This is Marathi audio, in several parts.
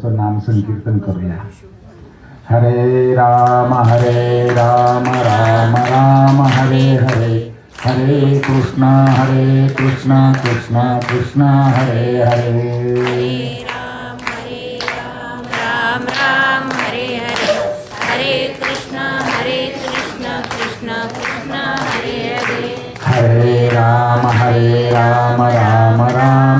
असं नाम संकीर्तन करूया. हरे राम हरे राम राम राम हरे हरे. हरे कृष्णा हरे कृष्णा कृष्णा कृष्णा हरे हरे राम हरे राम राम हरे हरे हरे हरे हरे हरे. हरे राम हरे राम राम राम.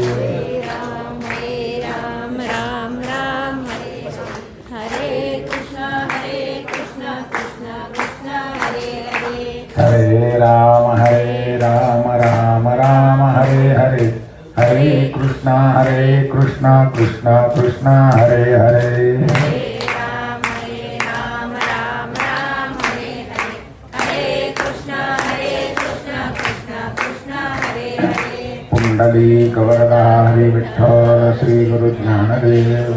कृष्णा हरे कृष्णा कृष्णा कृष्णा हरे हरे। कुंडली कवरदा हरे हरी विठ्ठल श्री गुरु ज्ञानदेव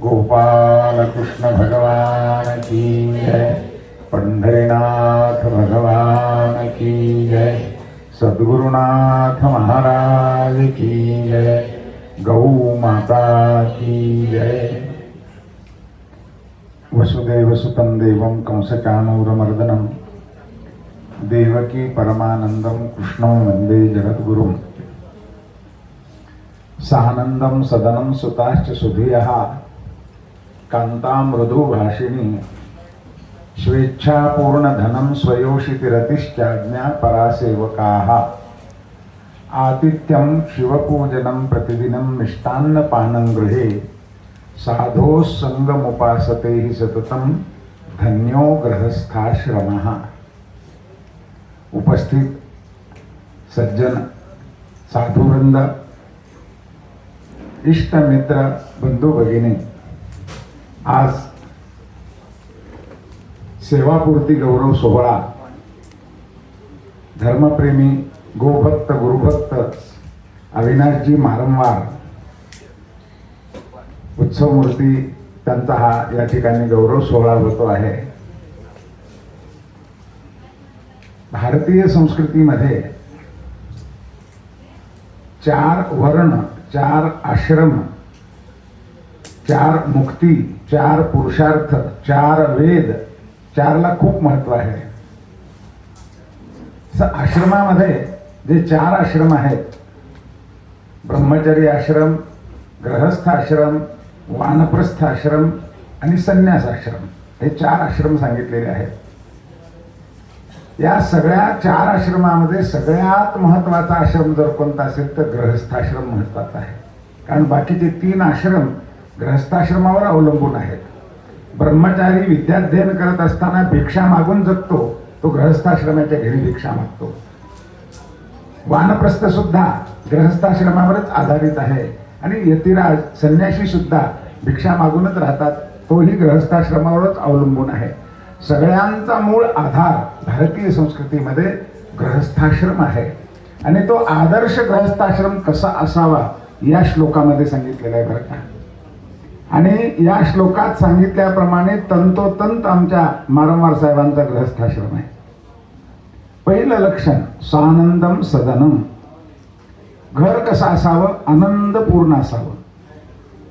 गोपाल कृष्ण भगवान की जय। पंढरीनाथ भगवान की जय। सद्गुरुनाथ महाराज की जय गौ माता की जय। वसुदेव सुतं देवं कंसचाणूरमर्दनम् देवकी परमानंदम कृष्णं वंदे जगद्गुरुं सानन्दं सदनं सुताश्च सुधियः कान्तामृदुभाषिणी स्वेच्छापूर्णधनं स्वयोषितिरतिश्चाज्ञा परासेवकाः। आतिथ्यं शिवपूजनं प्रतिदिनं मिष्टान्नपानं गृहे। साधोः सङ्गमुपासते हि सततं धन्यो गृहस्थाश्रमः। उपस्थित सज्जन साधुवृंद इष्ट मित्र बंधू भगिनी आज सेवापूर्ती गौरव सोहळा. धर्मप्रेमी गोभक्त गुरुभक्त अविनाशजी मारंवार उत्सवमूर्ती त्यांचा हा या ठिकाणी गौरव सोहळा होतो आहे. भारतीय संस्कृतीमध्ये चार वर्ण चार आश्रम चार मुक्ती चार पुरुषार्थ चार वेद चारला खूप महत्त्व आहे. आश्रमामध्ये जे चार आश्रम आहेत ब्रह्मचर्य आश्रम ग्रहस्थ आश्रम वानप्रस्थ आश्रम आणि संन्यास आश्रम हे चार आश्रम सांगितलेले आहेत. या सगळ्या चार आश्रमामध्ये सगळ्यात महत्त्वाचा आश्रम जर कोणता असेल तर ग्रहस्थाश्रम महत्त्वाचा आहे. कारण बाकीचे तीन आश्रम ग्रहस्थाश्रमावर अवलंबून आहेत. ब्रह्मचारी विद्याध्ययन करत असताना भिक्षा मागून जगतो तो ग्रहस्थाश्रमाच्या घरी भिक्षा मागतो. वानप्रस्थ सुद्धा ग्रहस्थाश्रमावरच आधारित आहे. आणि यतिराज संन्याशी सुद्धा भिक्षा मागूनच राहतात तोही ग्रहस्थाश्रमावरच अवलंबून आहे. सगळ्यांचा मूळ आधार भारतीय संस्कृतीमध्ये ग्रहस्थाश्रम आहे. आणि तो आदर्श ग्रहस्थाश्रम कसा असावा या श्लोकामध्ये सांगितलेला आहे बरं का. आणि या श्लोकात सांगितल्याप्रमाणे तंतोतंत आमच्या मारंवार साहेबांचा ग्रहस्थाश्रम आहे. पहिलं लक्षण स्वानंदम सदनम. घर कसं असावं? आनंदपूर्ण असावं.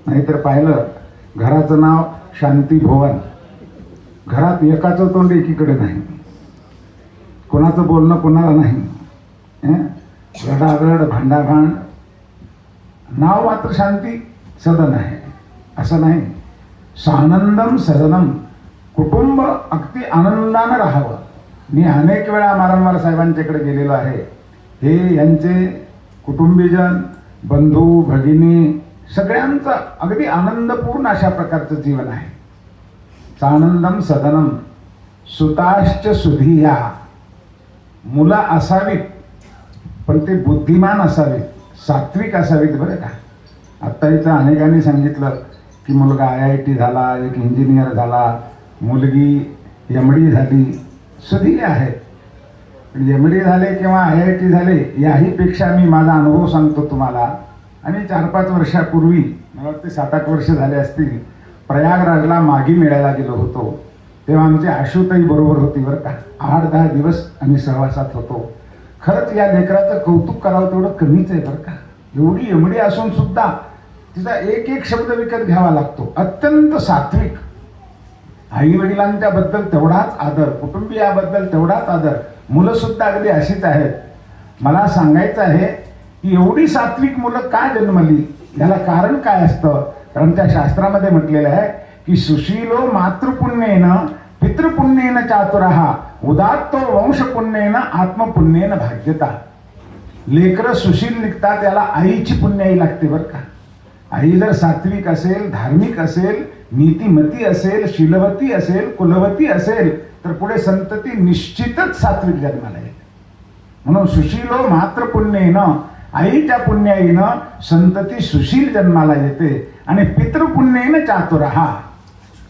नाहीतर पाहिलं घराचं नाव शांती भवन. घरात एकाचं तोंड एकीकडे नाही. कोणाचं बोलणं कोणाला नाही. रडारड भांडाभांड. नाव मात्र शांती सदन आहे. असं नाही. सानंदम सदनम कुटुंब अगदी आनंदानं राहावं. मी अनेक वेळा मारंवार साहेबांच्याकडे गेलेलो आहे. हे यांचे कुटुंबीजन बंधू भगिनी सगळ्यांचं अगदी आनंदपूर्ण अशा प्रकारचं जीवन आहे. सानंदम सदनम सुताश्च सुधिया. मुलं असावीत पण ते बुद्धिमान असावीत. सात्विक असावीत बरं का? आत्ता इथं अनेकांनी सांगितलं की मुलगा आय आय टी झाला एक इंजिनियर झाला मुलगी एम डी झाली सुधी आहेत पण एमडी झाले किंवा आय आय टी झाले याहीपेक्षा मी माझा अनुभव सांगतो तुम्हाला. आणि चार पाच वर्षापूर्वी मला वाटते सात आठ वर्ष झाले असतील प्रयागराजला मागी मिळायला गेलो होतो. तेव्हा आमची आशुताई बरोबर होती बरं का. आठ दहा दिवस आम्ही सहवासात होतो. खरंच या लेकराचं कौतुक करावं तेवढं कमीच आहे बरं का. एवढी एमडी असून सुद्धा तिचा एक एक शब्द विकत घ्यावा लागतो. अत्यंत सात्विक. आई वडिलांच्याबद्दल तेवढाच आदर कुटुंबियाबद्दल तेवढाच आदर. मुलंसुद्धा अगदी अशीच आहेत. मला सांगायचं आहे की एवढी सात्विक मुलं का जन्मली? याला कारण काय असतं? कारण त्या शास्त्रामध्ये म्हटलेलं आहे की सुशीलो मातृपुण्येन पितृपुण्येन चातुरहा उदात्तो वंशपुण्येन आत्मपुण्येन भाग्यता. लेकरं सुशील निघतात त्याला आईची पुण्याई लागते बरं का. आई जर सात्विक असेल धार्मिक असेल नीतिमती असेल शीलवती असेल कुलवती असेल तर पुढे संतती निश्चितच सात्विक जन्माला येते. म्हणून सुशीलो मात्र पुण्येनं आईच्या पुण्याईनं संतती सुशील जन्माला येते आणि पितृपुण्येनं चातुरहा.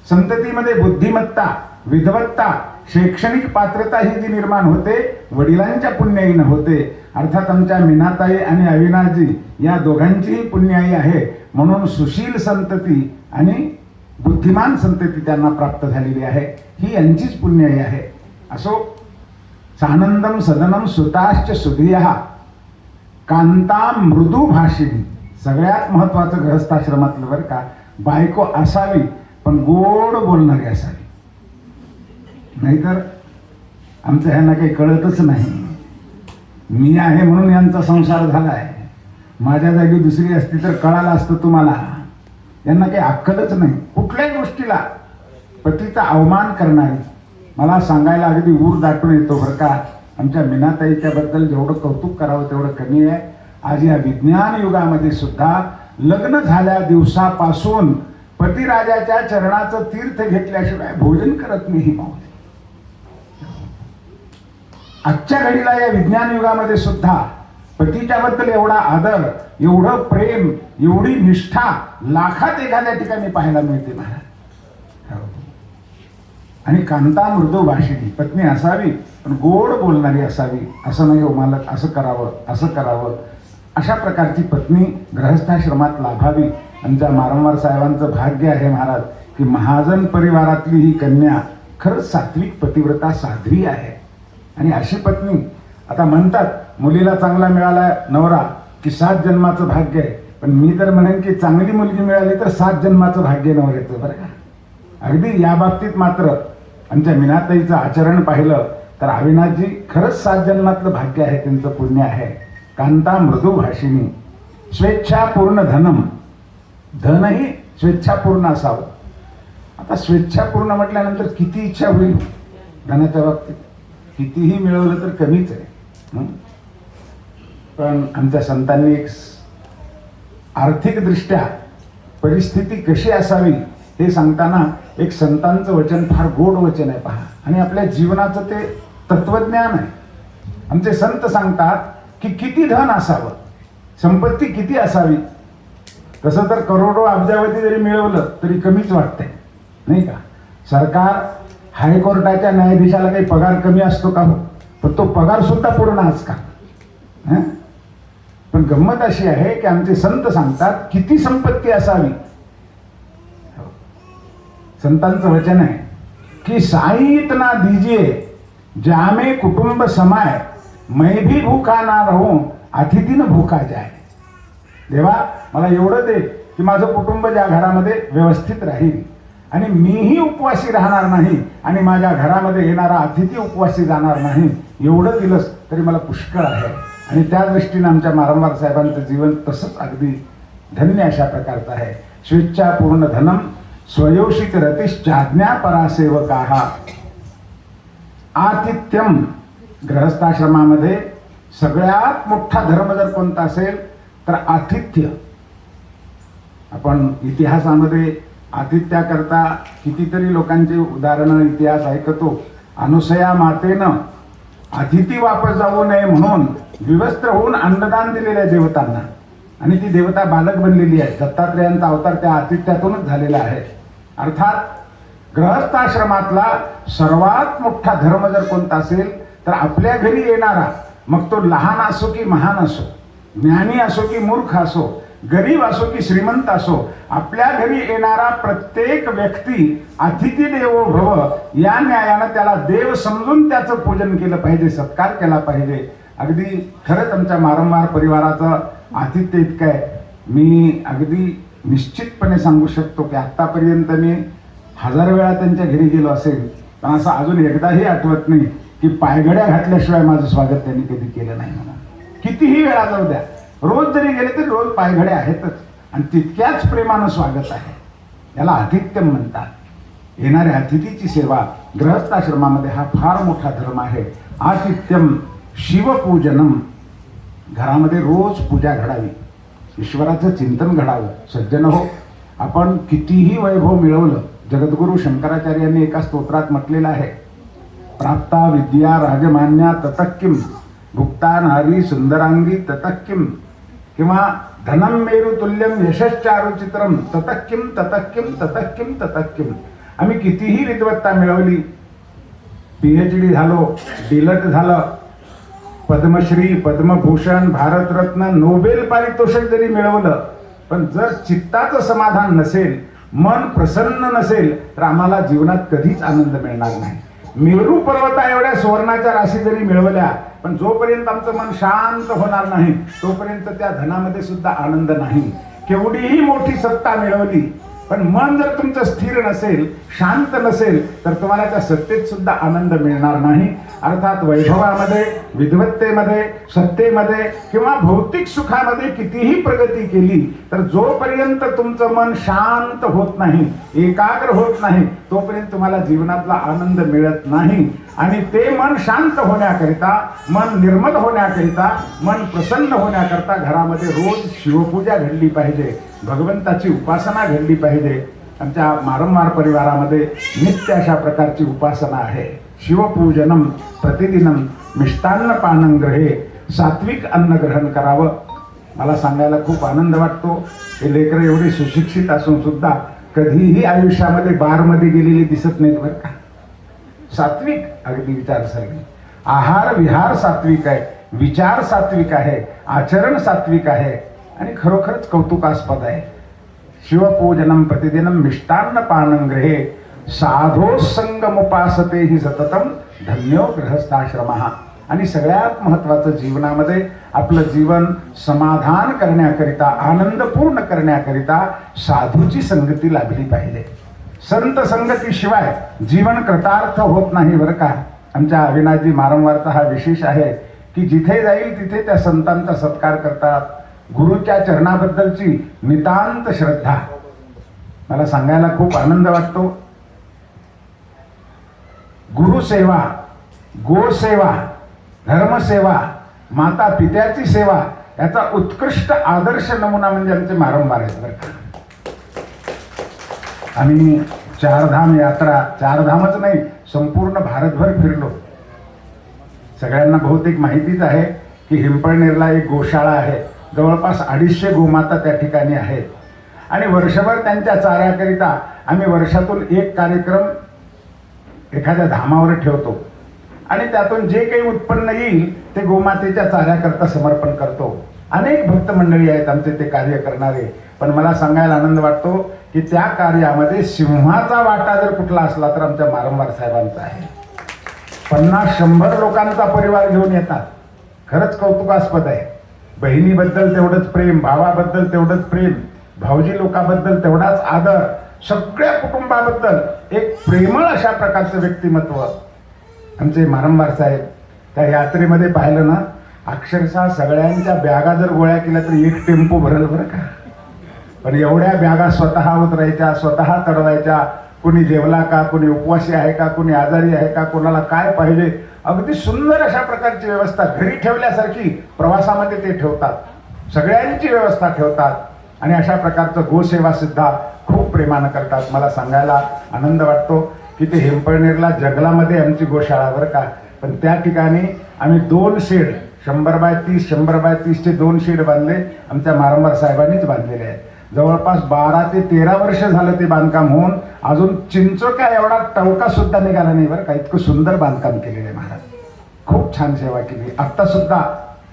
संततीमध्ये बुद्धिमत्ता विद्वत्ता शैक्षणिक पात्रता ही जी निर्माण होते वडिलांच्या पुण्याईनं होते. अर्थात आमच्या मीनाताई आणि अविनाशजी या दोघांचीही पुण्याई आहे. म्हणून सुशील संतती आणि बुद्धिमान संतती त्यांना प्राप्त झालेली आहे. ही यांचीच पुण्याई आहे. असो सानंदम सदनम सुताश्च सुधिया। कांता मृदू भाषिणी। सगळ्यात महत्वाचं गृहस्थाश्रमातलं बरं का बायको असावी पण गोड बोलणारी असावी. नाहीतर आमचं ह्यांना काही कळतच नाही. मी आहे म्हणून यांचा संसार झाला आहे माझ्या जागी दुसरी असती तर कळालं असतं तुम्हाला. यांना काही अक्कलच नाही. कुठल्याही गोष्टीला पतीचा अवमान करणारी. मला सांगायला अगदी ऊर दाटून येतो बरं का. आमच्या मीनाताईच्याबद्दल जेवढं कौतुक करावं तेवढं कमी आहे. आज या विज्ञान युगामध्ये सुद्धा लग्न झाल्या दिवसापासून पतिराजाच्या चरणाचं तीर्थ घेतल्याशिवाय भोजन करत नाही ही माऊली. आजच्या घडीला या विज्ञान युगामध्ये सुद्धा पतीच्या बद्दल एवढा आदर एवढं प्रेम एवढी निष्ठा लाखात एखाद्या ठिकाणी पाहायला मिळते महाराज. हो. आणि कांता मृदू भाषिणी पत्नी असावी पण गोड बोलणारी असावी असं नाही हो मालक असं करावं असं करावं. अशा प्रकारची पत्नी ग्रहस्थाश्रमात लाभावी. आमच्या मारंवार साहेबांचं भाग्य आहे महाराज की महाजन परिवारातली ही कन्या खरंच सात्विक पतिव्रता साध्वी आहे. आणि अशी पत्नी आता म्हणतात मुलीला चांगला मिळाला नवरा की सात जन्माचं भाग्य आहे. पण मी तर म्हणेन की चांगली मुलगी मिळाली तर सात जन्माचं भाग्य नवऱ्याचं बरं का? अगदी या बाबतीत मात्र आमच्या मीनाताईचं आचरण पाहिलं तर अविनाशजी खरंच सात जन्मातलं भाग्य आहे त्यांचं पुण्य आहे. कांता मृदू भाषिणी स्वेच्छापूर्ण धनम. धनही स्वेच्छापूर्ण असावं. आता स्वेच्छापूर्ण म्हटल्यानंतर किती इच्छा होईल धनाच्या बाबतीत? कितीही मिळवलं तर कमीच आहे पण आमच्या संतांनी एक आर्थिकदृष्ट्या परिस्थिती कशी असावी हे सांगताना एक संतांचं वचन फार गोड वचन आहे पहा. आणि आपल्या जीवनाचं ते तत्वज्ञान आहे. आमचे संत सांगतात की किती धन असावं संपत्ती किती असावी? तसं तर करोडो अब्जावधी जरी मिळवलं तरी कमीच वाटतंय नाही का? सरकार हायकोर्टाच्या न्यायाधीशाला काही पगार कमी असतो का हो? पण तो पगार सुद्धा पूर्ण का? हं? पण गंमत अशी आहे की आमचे संत सांगतात किती संपत्ती असावी? हो. संतांचं वचन आहे की साईत ना दीजिए जामे कुटुंब समाय मै भी भूखा ना राहून अतिथी न भूखा जाय. देवा मला एवढं दे की माझं कुटुंब ज्या घरामध्ये व्यवस्थित राहील. आणि मीही उपवासी राहणार नाही आणि माझ्या घरामध्ये येणारा अतिथी उपवासी जाणार नाही. एवढं दिलंस तरी मला पुष्कळ आहे. आणि त्या दृष्टीनं आमच्या मारंवार साहेबांचं जीवन तसंच अगदी धन्य अशा प्रकारचं आहे. स्वेच्छापूर्ण धनम स्वयोषित रतिश्चाज्ञा परासेवका. आतिथ्यम ग्रहस्थाश्रमामध्ये सगळ्यात मोठा धर्म जर कोणता असेल तर आतिथ्य. आपण इतिहासामध्ये आतिथ्याकरता कितीतरी लोकांची उदाहरणं इतिहास ऐकतो. अनुसया मातेनं अतिथी वापस जाऊ नये म्हणून विवस्त्र होऊन अन्नदान दिलेल्या देवतांना. आणि ती देवता बालक बनलेली आहे. दत्तात्रेयांचा अवतार त्या आतिथ्यातूनच झालेला आहे. अर्थात ग्रहस्थाश्रमातला सर्वात मोठा धर्म जर कोणता असेल तर आपल्या घरी येणारा मग तो लहान असो की महान असो ज्ञानी असो की मूर्ख असो गरीब असो की श्रीमंत असो आपल्या घरी येणारा प्रत्येक व्यक्ती अतिथी देवो भव या न्यायानं त्याला देव समजून त्याचं पूजन केलं पाहिजे सत्कार केला पाहिजे. अगदी खरंच आमच्या मारंवार परिवाराचं आतिथ्य इतकं आहे. मी अगदी निश्चितपणे सांगू शकतो की आत्तापर्यंत मी हजार वेळा त्यांच्या घरी गेलो असेल पण असं अजून एकदाही आठवत नाही की पायघड्या घातल्याशिवाय माझं स्वागत त्यांनी कधी केलं नाही म्हणा कितीही वेळा जाऊ द्या. रोज जरी गेले तरी रोज पायघडे आहेतच. आणि तितक्याच प्रेमानं स्वागत आहे. याला आतिथ्यम म्हणतात. येणाऱ्या अतिथीची सेवा ग्रहस्थाश्रमामध्ये हा फार मोठा धर्म आहे. आतिथ्यम शिवपूजनम. घरामध्ये रोज पूजा घडावी. ईश्वराचं चिंतन घडावं. सज्जन हो. आपण कितीही वैभव मिळवलं जगद्गुरू शंकराचार्यांनी एका स्तोत्रात म्हटलेलं आहे. प्राप्ता विद्या राजमान्या ततक्किम भुक्ता नारी सुंदरांगी ततक्किम किंवा धनम मेरू तुल्यम यशश्चारुचित्रम ततक्किम ततक्किम ततक्किम ततक्किम आम्ही कितीही विद्वत्ता मिळवली पी एच डी झालो डिलट झालं पद्मश्री पद्मभूषण भारतरत्न नोबेल पारितोषिक जरी मिळवलं पण जर चित्ताचं समाधान नसेल मन प्रसन्न नसेल तर आम्हाला जीवनात कधीच आनंद मिळणार नाही. मेरू पर्वता एवढ्या सुवर्णाच्या राशी जरी मिळवल्या पण जोपर्यंत आमचं मन शांत होणार नाही तोपर्यंत त्या धनामध्ये सुद्धा आनंद नाही. केवढीही मोठी सत्ता मिळवली पण मन जर तुमचं स्थिर नसेल शांत नसेल तर तुम्हाला त्या सत्तेत सुद्धा आनंद मिळणार नाही. अर्थात वैभवामध्ये विद्वत्तेमध्ये सत्तेमध्ये किंवा भौतिक सुखामध्ये कितीही प्रगती केली तर जोपर्यंत तुमचं मन शांत होत नाही एकाग्र होत नाही तोपर्यंत तुम्हाला जीवनातला आनंद मिळत नाही. आणि ते मन शांत होण्याकरिता मन निर्मल होण्याकरिता मन प्रसन्न होण्याकरता घरामध्ये रोज शिवपूजा घडली पाहिजे भगवंताची उपासना घडली पाहिजे. आमच्या मारंवार परिवारामध्ये नित्य अशा प्रकारची उपासना आहे. शिवपूजनम प्रतिदिनम मिष्टान्नपानं ग्रहे सात्विक अन्न ग्रहण करावं. मला सांगायला खूप आनंद वाटतो. हे लेकरं एवढी सुशिक्षित असून सुद्धा कधीही आयुष्यामध्ये बारमध्ये गेलेली दिसत नाहीत बरं का. सात्विक अगदी विचारसरणी. आहार विहार सात्विक आहे विचार सात्विक आहे आचरण सात्विक आहे आणि खरोखरच कौतुकास्पद आहे. शिवपूजनम प्रतिदिनम मिष्टान्न साधो संगम उपासते ही सततम धन्यो ग्रहस्थाश्रम आणि सगळ्यात महत्वाचं जीवनामध्ये आपलं जीवन समाधान करण्याकरिता आनंदपूर्ण करण्याकरिता साधूची संगती लाभली पाहिजे. संत संगतीशिवाय जीवन कृतार्थ होत नाही बरं का? आमच्या अविनाशजी मारंवारचा हा विशेष आहे की जिथे जाईल तिथे त्या संतांचा सत्कार करतात. गुरुच्या चरणाबद्दलची नितांत श्रद्धा. मला सांगायला खूप आनंद वाटतो. गुरुसेवा गोसेवा धर्मसेवा माता पित्याची सेवा याचा उत्कृष्ट आदर्श नमुना म्हणजे आमचे मारंबार आहेत बरं का. आम्ही चारधाम यात्रा चारधामच नाही संपूर्ण भारतभर फिरलो. सगळ्यांना बहुतेक माहितीच आहे की हिंपळनेरला एक गोशाळा आहे. जवळपास अडीचशे गोमाता त्या ठिकाणी आहेत. आणि वर्षभर त्यांच्या चाऱ्याकरिता आम्ही वर्षातून एक कार्यक्रम एखाद्या धामावर ठेवतो. आणि त्यातून जे काही उत्पन्न येईल ते गोमातेच्या चाऱ्याकरता समर्पण करतो. अनेक भक्त मंडळी आहेत आमचे ते कार्य करणारे. पण मला सांगायला आनंद वाटतो की त्या कार्यामध्ये सिंहाचा वाटा जर कुठला असला तर आमच्या मारंवार साहेबांचा आहे. पन्नास शंभर लोकांचा परिवार घेऊन येतात. खरंच कौतुकास्पद आहे. बहिणीबद्दल तेवढंच प्रेम भावाबद्दल तेवढंच प्रेम. भाऊजी लोकांबद्दल तेवढाच आदर सगळ्या कुटुंबाबद्दल एक प्रेमळ अशा प्रकारचं व्यक्तिमत्व. आमचे मारंबार साहेब त्या यात्रेमध्ये पाहिलं ना अक्षरशः सगळ्यांच्या बॅगा जर गोळ्या केल्या तर एक टेम्पो भरल बरं का? पण एवढ्या बॅगा स्वतः उतरायच्या स्वतः चढवायच्या कोणी जेवला का कोणी उपवासी आहे का कोणी आजारी आहे का कोणाला काय पाहिजे अगदी सुंदर अशा प्रकारची व्यवस्था घरी ठेवल्यासारखी प्रवासामध्ये ते ठेवतात. सगळ्यांची व्यवस्था ठेवतात. आणि अशा प्रकारचं गोसेवासुद्धा खूप प्रेमानं करतात. मला सांगायला आनंद वाटतो की ते हिंपळनेरला जंगलामध्ये आमची गोशाळा बरं का? पण त्या ठिकाणी आम्ही दोन शेड शंभर बाय तीस शंभर बाय तीसचे दोन शेड बांधले आमच्या मारंबार साहेबांनीच बांधलेले आहेत. जवळपास बारा ते तेरा वर्ष झालं ते बांधकाम होऊन अजून चिंचोका एवढा टवकासुद्धा निघाला नाही बरं का? इतकं सुंदर बांधकाम केलेलं आहे महाराज. खूप छान सेवा केली. आत्तासुद्धा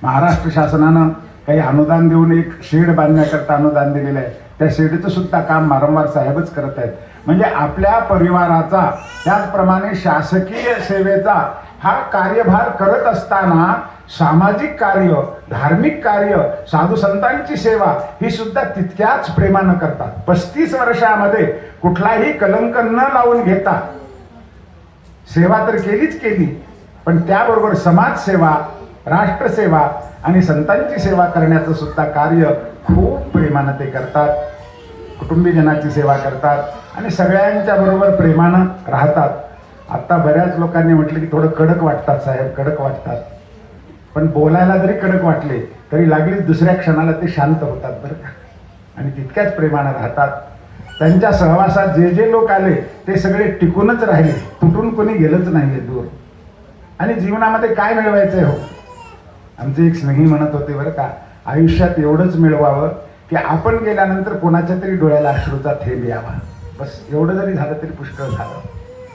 महाराष्ट्र शासनानं काही अनुदान देऊन एक शेड बांधण्याकरता अनुदान दिलेलं आहे. त्या शेडचं सुद्धा काम वारंवार साहेबच करत आहेत. म्हणजे आपल्या परिवाराचा त्याचप्रमाणे शासकीय सेवेचा हा कार्यभार करत असताना सामाजिक कार्य धार्मिक कार्य साधू संतांची सेवा ही सुद्धा तितक्याच प्रेमानं करतात. पस्तीस वर्षामध्ये कुठलाही कलंक न लावून घेता. सेवा तर केलीच केली पण त्याबरोबर समाजसेवा राष्ट्रसेवा आणि संतांची सेवा करण्याचं सुद्धा कार्य खूप प्रेमानं ते करतात. कुटुंबीजनाची सेवा करतात आणि सगळ्यांच्या बरोबर प्रेमानं राहतात. आत्ता बऱ्याच लोकांनी म्हटलं की थोडं कडक वाटतात साहेब कडक वाटतात. पण बोलायला जरी कडक वाटले तरी लागलीच दुसऱ्या क्षणाला ते शांत होतात बरं का. आणि तितक्याच प्रेमानं राहतात. त्यांच्या सहवासात जे जे लोक आले ते सगळे टिकूनच राहिले. तुटून कोणी गेलंच नाही दूर. आणि जीवनामध्ये काय मिळवायचं आहे हो? आमचे एक स्नेही म्हणत होते बरं का आयुष्यात एवढंच मिळवावं की आपण गेल्यानंतर कोणाच्या तरी डोळ्याला अश्रूचा थेंब यावा. बस एवढं जरी झालं तरी पुष्कळ झालं.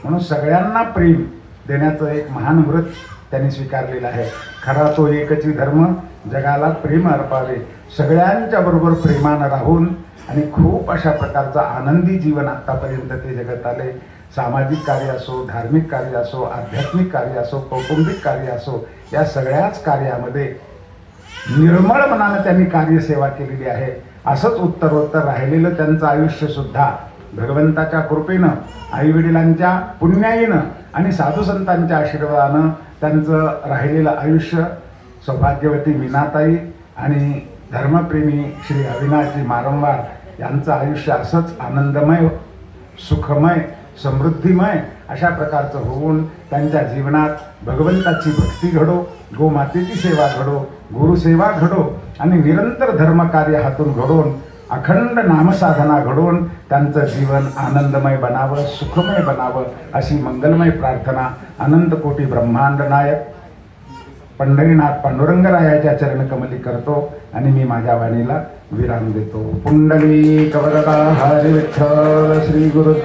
म्हणून सगळ्यांना प्रेम देण्याचं एक महान व्रत त्यांनी स्वीकारलेलं आहे. खरा तो एकची धर्म जगाला प्रेम अर्पावे सगळ्यांच्या बरोबर प्रेमानं राहून आणि खूप अशा प्रकारचं आनंदी जीवन आत्तापर्यंत ते जगत आले. सामाजिक कार्य असो धार्मिक कार्य असो आध्यात्मिक कार्य असो कौटुंबिक कार्य असो या सगळ्याच कार्यामध्ये निर्मळ मनानं त्यांनी कार्यसेवा केलेली आहे. असंच उत्तरोत्तर राहिलेलं त्यांचं आयुष्यसुद्धा भगवंताच्या कृपेनं आईवडिलांच्या पुण्याईनं आणि साधू संतांच्या आशीर्वादानं त्यांचं राहिलेलं आयुष्य सौभाग्यवती मीनाताई आणि धर्मप्रेमी श्री अविनाशजी मारंवार यांचं आयुष्य असंच आनंदमय सुखमय समृद्धिमय अशा प्रकारचं होऊन त्यांच्या जीवनात भगवंताची भक्ती घडो गोमातेची सेवा घडो गुरुसेवा घडो आणि निरंतर धर्मकार्य हातून घडवून अखंड नामसाधना घडवून त्यांचं जीवन आनंदमय बनावं सुखमय बनावं अशी मंगलमय प्रार्थना अनंत कोटी ब्रह्मांड नायक पंढरीनाथ पांडुरंगरायाच्या चरणकमली करतो आणि मी माझ्या वाणीला विराम देतो. पुंडली कवरदा हरी विठ्ठल श्री गुरु